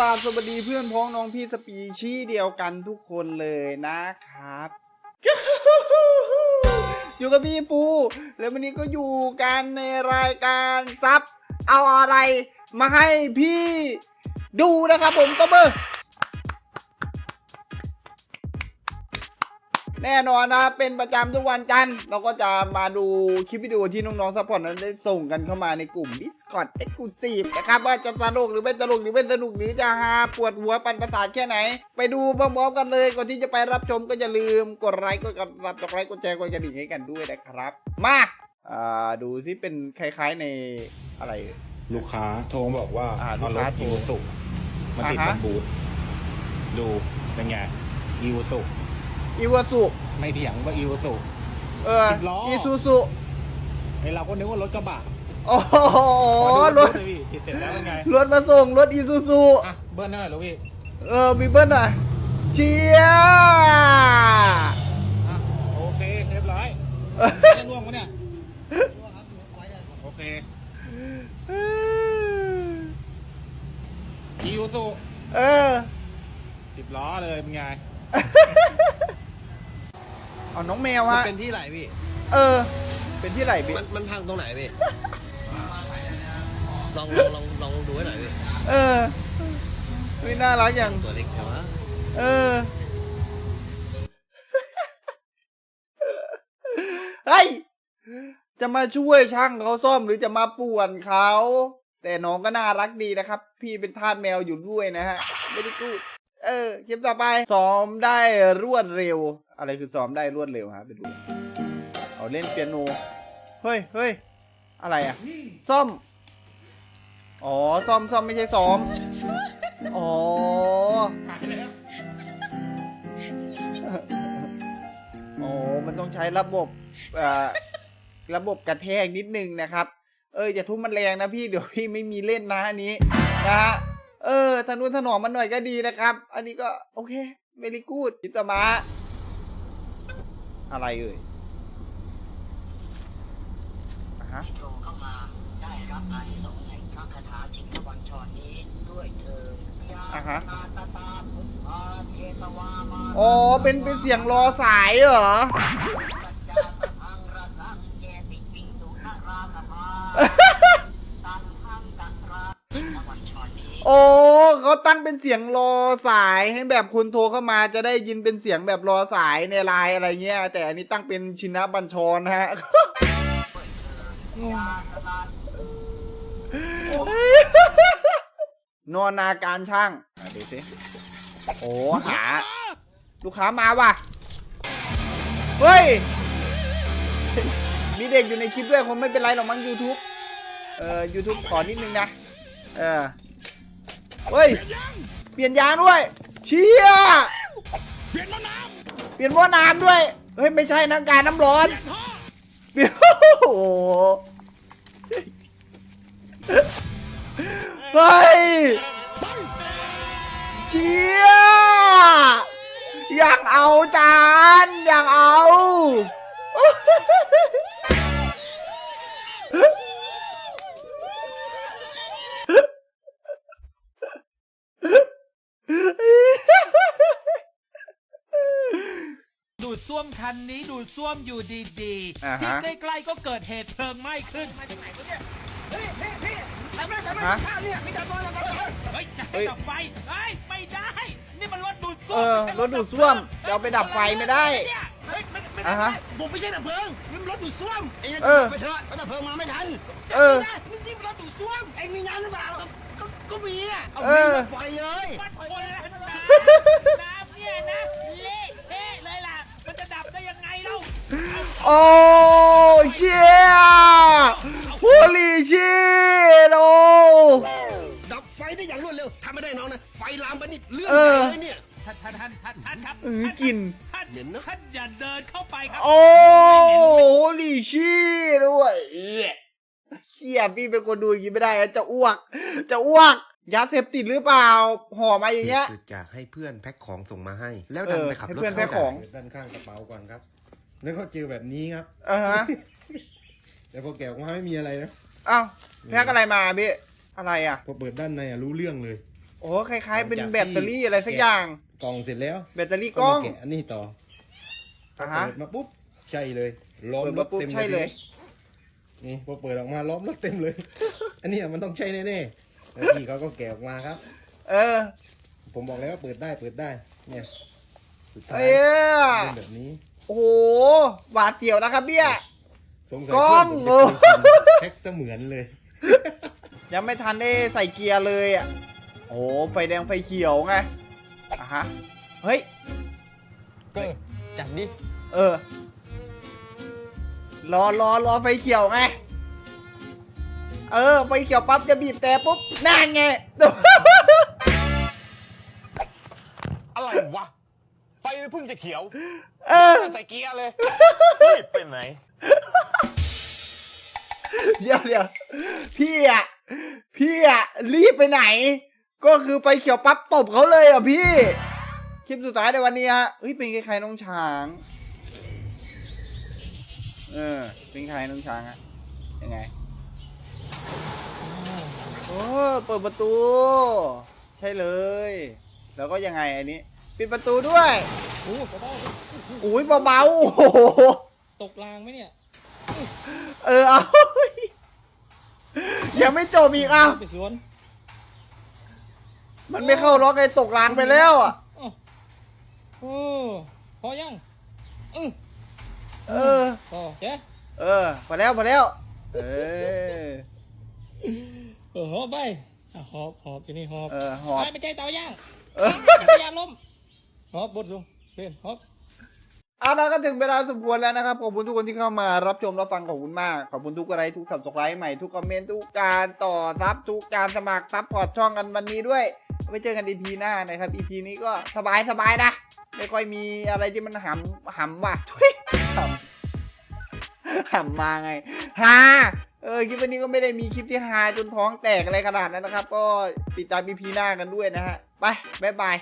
ราบสวัสดีเพื่อนพ้องน้องพี่สปีชี่เดียวกันทุกคนเลยนะครับ อยู่กับพี่ฟู แล้ววันนี้ก็อยู่กันในรายการซับเอาอะไรมาให้พี่ดูนะครับผมตบมือ แน่นอนนะเป็นประจำทุกวันจันทร์เราก็จะมาดูคลิปวิดีโอที่น้องๆซัพพอร์ตนั้นได้ส่งกันเข้ามาในกลุ่ม Discord Exclusive นะครับว่าจะสนุกหรือไม่สนุกหรือไม่สนุกหรือจะฮาปวดหัวปันประสาทแค่ไหน ไปดูพร้อมๆกันเลยก่อนที่จะไปรับชมก็อย่าลืมกดไลค์กดกดซับกดไลค์กดแชร์กดกระดิ่งให้กันด้วยนะครับ มาอ่าดูซิเป็นคล้ายๆในอะไร ลูกค้าโทรมาบอกว่าอ่าเอาลูกรค้าถโทร อีวูสุมาติดอ่าฮะ บนบูธดูเป็นไงอีวูสุ อีวาสุไม่เถียงว่าอีวูสุ เออสิบล้ออีซูซุไอเราก็นึกว่ารถกระบะโอ้โหมาดูรถเลยพี่ติดเสร็จแล้วเป็นไงรถมาส่งรถอีซูซุอะเบิ้ลหน่อยลูกพี่เออมีเบิ้ลหน่อยเชียร์อะโอเคเรียบร้อยไม่ร่วงปะเนี่ยโอเคอีวูสุเออ สิบล้อเลยเป็นไงเอา น้องแมวมันฮะ เป็นที่ไหนพี่ เออ เป็นที่ไหนพี่มันมันพังตรงไหนพี่ ลองลองลองลองดูให้หน่อยพี่เออวิน่ารักอย่าง ตัวเล็กใช่ไหมเออ เฮ้ย จะมาช่วยช่างเขาซ่อมหรือจะมาป่วนเขา แต่น้องก็น่ารักดีนะครับ พี่เป็นทาสแมวอยู่ด้วยนะฮะ ไม่ได้กู เออคลิปต่อไปซ้อมได้รวดเร็ว อะไรคือซ้อมได้รวดเร็วฮะเป็นรูเอาเล่นเปียโนเฮ้ยเฮ้ยอะไรอะซ่อม อ๋อซ่อมซ่อมไม่ใช่ซ้อม อ๋อโอ้มันต้องใช้ระบบอระบบกระแทกนิดนึงนะครับ เอออย่าทุบมันแรงนะพี่เดี๋ยวพี่ไม่มีเล่นนะอันนี้นะฮะ เออทนุถนอมมันหน่อยก็ดีนะครับ อันนี้ก็โอเคเ e ลีกูดคิดต่อมาอะไรเอ่ยอะฮะโทรเข้ามาได้รับอานิสงส์แห่งพระคาถาชินบัญชรนี้ด้วยเถิดยาอะฮะ นาตตาพุทธาเทสวามาอ๋อเป็นเป็นเสียงรอสายเหรอสัจจาตทังระสังเจติปิงสุนาราสภาตันทังตัราชินบัญชรนี้ โอ้เขาตั้งเป็นเสียงรอสายให้แบบคุณโทรเข้ามาจะได้ยินเป็นเสียงแบบรอสายในไลน์อะไรเงี้ย แต่อันนี้ตั้งเป็นชินะบัญชรนะฮะนอนนาการช่างดูสิโอ้หา ลูกค้ามาว่ะ เฮ้ย มีเด็กอยู่ในคลิปด้วยคงไม่เป็นไรหรอกมั้ง YouTube เอ่อ YouTube ขอนิดนึงนะ เออ เฮ้ย เปลี่ยนยางด้วย เชี่ย เปลี่ยนหม้อน้ำเปลี่ยนหม้อน้ำด้วย เฮ้ย ไม่ใช่นะการน้ำร้อนเปลี่ยนโอ้โหเฮ้ยเชี่ย อยากเอาจาน อยากเอา ดูดซ่ว มคันนี้ดูดซ่วมอยู่ดีอ่าๆที่ใกล้ๆก็เกิดเหตุเพลิงไหม้ขึ้นฮะเนี่ยเฮ้ยจะให้ดับไฟเฮ้ยไม่ได้ นี่มันรถดูดซ่วเอมอไม่ใช่รถดูดซ่วมจะเอาไปดับไฟไม่ได้เนี่ยเฮ้ยไม่ไม่อ่าฮะผมไม่ใช่ดับเพลิงนี่มันรถดูดซ่วมไอ้นี่เออไปเถอะรถดับเพลิงมาไม่ทันเออไม่ได้นี่มันรถดูดซ่วมเอ็งมีงานหรือเปล่าก็ก็มีอะเอาเออไฟเลย วัดคนละน้ำเนี่ยนะเละเทะเลยล่ะ มันจะดับได้ยังไงเล่า โอ้เชี่ยโฮลี่ชิตโอ้ดับไฟได้อย่างรวดเร็วทำไม่ได้น้องนะ ไฟลามไปนี่เรื่องเอใหอญ่เลยเนี่ย ท่านท่านท่านท่านท่านครับเออกลิ่นท่านเหม็นเนอะท่านอย่าเดินเข้าไปครัโอ้โฮลี่ชิตด้วยเอี้ยเชี่ยพี่เป็นคนดูอย่างนี้ไม่ได้นะจะอ้วก จะอ้วกยาเสพติดหรือเปล่าห่อมาอย่างเงี้ย คือจะให้เพื่อนแพ็คของส่งมาให้ แล้วเอดันอไปขับให้รถเพื่อนเข้าแพ็คของด่านด้านข้างกระเป๋าก่อนครับ แล้วก็เจอแบบนี้ครับอ่าฮะ แต่พอแกะออกมาไม่มีอะไรนะอ้าวแพ็กอะไรมาพี่ อะไรอะ พอเปิดด้านในอะรู้เรื่องเลย โอ้คล้ายๆ เป็นแบตเตอรี่อะไรสักอย่าง กล่องเสร็จแล้วแบตเตอรี่กล้อง มาแกะอันนี้ต่ออะฮะ เปิดมาปุ๊บใช่เลยล้อมเปิดรมาถปุ๊บเต็มใช่เลย นี่พอเปิดออกมาล้อมรถเต็มเลย อันนี้มันต้องใช่แน่ๆแล้วพี่เขาก็แกะออกมาครับ เออ ผมบอกแล้วว่าเปิดได้เปิดได้ เนี่ยสุดท้ายเอ้ยเป็นแบบนี้ โอ้โหหวาดเสียวนะครับเนี่ยสงสัยกล้อง เพื่นผมจะเป็นคนแพ็คเสมือนเลย ยังไม่ทันได้ใส่เกียร์เลยอะ โอ้ไฟแดงไฟเขียวไงอะฮะ เฮ้ย ก็จัดดิเออ รอรอรอไฟเขียวไง เออ ไฟเขียวปั๊บจะบีบแต่ปุ๊บนั่นไง อะไรวะไฟเพิ่งจะเขียวเออใส่เกียร์เลยเฮ้ยเป็นไหนเดี๋ยวเดี๋ยวพี่อะพี่อะรีบไปไหน ก็คือไฟเขียวปั๊บตบเขาเลยอะพี่ คลิปสุดท้ายในวันนี้ฮะเฮ้ยเป็นคล้ายๆน้องช้าง เออเป็นคล้ายน้องช้างอะยังไงโอ้เปิดประตู ใช่เลย แล้วก็ยังไงอันนี้ ปิดประตูด้วยโอ้เบาอุ้ยเบาๆโอ้โหๆตกรางไหมเนี่ยเออเอายังไม่จบอีกอะไปสวนมันไม่เข้าล็อกไอ้ตกรางไปแล้วอะอ้าวโอ้พอยังอือเออพอเจ๊เออพอแล้วพอแล้ว เออเออหอบไปอะหอบหอบทีนี้หอบเออหอบไปไม่ใจเตาย่างเออจักรยานล้ม หอบบดสูงเพื่อนหอบเอาละก็ถึงเวลาสมควรแล้วนะครับขอบคุณทุกคนที่เข้ามารับชมรับฟังขอบคุณมากขอบคุณทุกอะไรทุกสับสไครต์ใหม่ทุกคอมเมนต์ทุกการต่อซับทุกการสมัครซับพอร์ตช่องกันวันนี้ด้วยไว้เจอกัน EP หน้านะครับ EP นี้ก็สบายสบายๆนะ ไม่ค่อยมีอะไรที่มันหำหำว่ะทุยหำหำมาไงฮาเออคลิปวันนี้ก็ไม่ได้มีคลิปที่ฮาจนท้องแตกอะไรขนาดนั้นนะครับ ก็ติดตาม EP หน้ากันด้วยนะฮะไปบ๊ายบาย